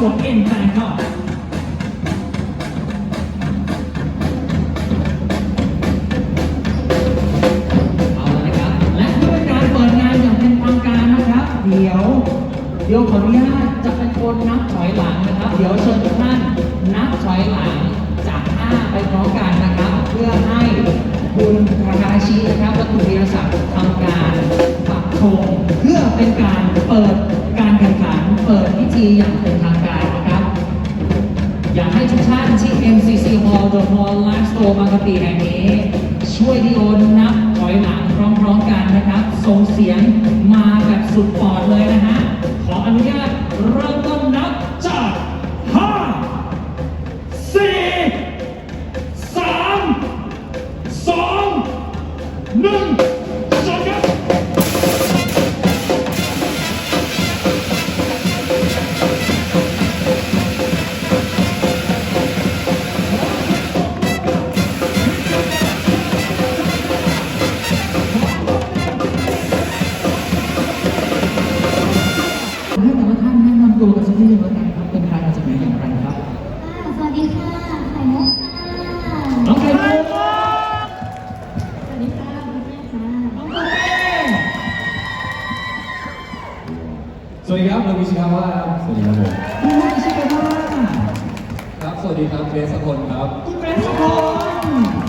2324 World Tour in Bangkok เอาละนะครับและเพื่อการเปิดงานอย่างเป็นทางการนะครับเดี๋ยวเดี๋ยวขออนุญาตจะเป็นคนนับถอยหลังนะครับ เดี๋ยวเชิญทุกท่านนับถอยหลังจาก5ไปพร้อมกันนะครับ เพื่อให้คุณทาคาชินะครับและคุณวีรศักดิ์ Hall The Hall Live Store บางกะปิแห่งนี้ ช่วยดิโอนนับถอยหลังพร้อมๆกันนะครับ ส่งเสียงมาแบบสุดปอ สวัสดีครับเราวิชิคาว่าสวัสดีครับผมคุณแม่ชิคกี้พายครับ สวัสดีครับเบสสกลครับคุณเบนสกล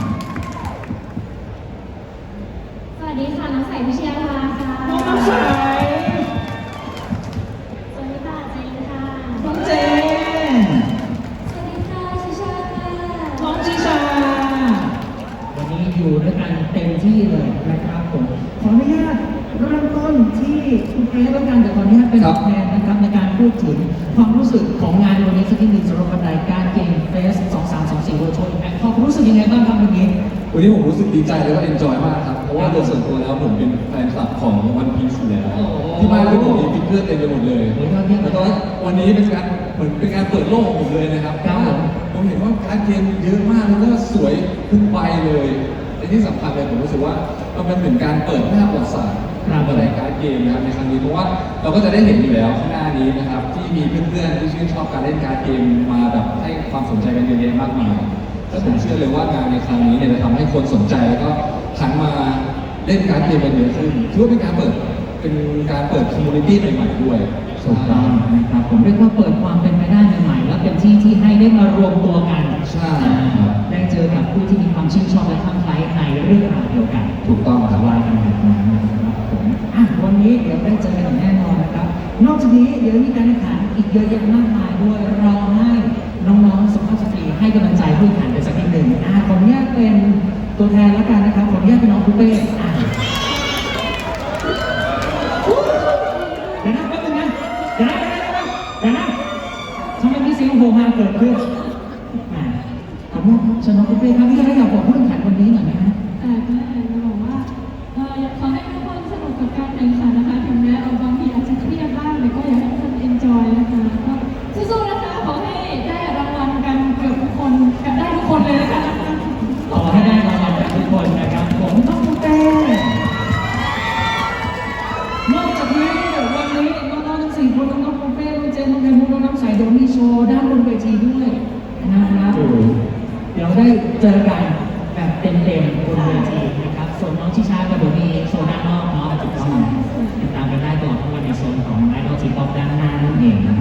คุณเกรซแล้วกันแต่ขออนุญาตเป็นครับตัวแทนนะครับในการพูดถึงความรู้สึกของงานในวันนี้สักนิดหนึ่งสำหรับบันไดการเกมเฟส2324 World Tour Impact ความรู้สึกยังไงบ้างครับเมื่อกี้ วันนี้ผมรู้สึกดีใจแล้วก็เอนจอยมากครับ เพราะว่าโดยส่วนตัวแล้วผมเป็นแฟนคลับของวันพีซอยู่แล้วโอ้โหที่บ้านก็ผมมีฟิกเกอร์เต็มไปหมดเลยโอ้ยยอดเยี่ยมแล้วก็วันนี้เป็นการเหมือนเป็นการเปิดโลกของผมเลยนะครับครับผมผมเห็นว่าการดเกมเยอะมากแล้วก็สวยทุกใบเลยและที่สำคัญเลยผมรู้สึกว่ามันเป็นเหมือนการเปิดหน้าประวัติศาสตร์ ครับในการดเกมนะครับในครั้งนี้เพราะว่าเราก็จะได้เห็นอยู่แล้วข้างหน้านี้นะครับที่มีเพื่อนๆที่ชื่นชอบการเล่นการดเกมมาแบบให้ความสนใจกันเยอะแยะมากมายและผมเชื่อเลยว่างานในครั้งนี้เนี่ยจะทำให้คนสนใจแล้วก็หันมาเล่นการดเกมกันเยอะขึ้นถือว่าเป็นการเปิดเป็นการเปิดคอมมูนิตี้ใหม่ๆด้วยถูกต้องนะครับผมเรียกว่าเปิดความเป็นไปได้ใหม่ๆและเป็นที่ที่ให้ได้มารวมตัวกันใช่อ่าได้เจอกับผู้ที่มีความชื่นชอบและคลั่งไคล้ในเรื่องราวเดียวกัน ถูกต้องครับว่ากันแบบนั้น นี้เดี๋ยวได้เจอกันอย่างแน่นอนนะครับ นอกจากนี้เดี๋ยวมีการแข่งขันอีกเยอะแยะมากมายด้วยเราให้น้องๆสุภาพสตรีให้กำลังใจผู้แข่งขันกันสักนิดหนึ่งอะขออนุญาตเป็นตัวแทนแล้วกันนะครับขออนุญาตเป็นน้องปุ้เป้อะเดี๋ยวนะแป๊บนึงนะเดี๋ยวนะเดี๋ยวนะเดี๋ยวนะทำไมมีเสียงโหฮาเกิดขึ้นอ่าขอบคุณชน้องปุ้เป้ครับพี่ได้อยากบอกผู้แข่งขันวันนี้หน่อยไหมฮะ เจอกันแบบเต็มๆบนเวทีนะครับส่วนน้องชิชากับโดมีโซนด้านนอกเนาะติดตามติดตามกันได้ตลอดทั้งวันในโซนของไอดอลจีป๊อปด้านหน้านั่นเองนะครับ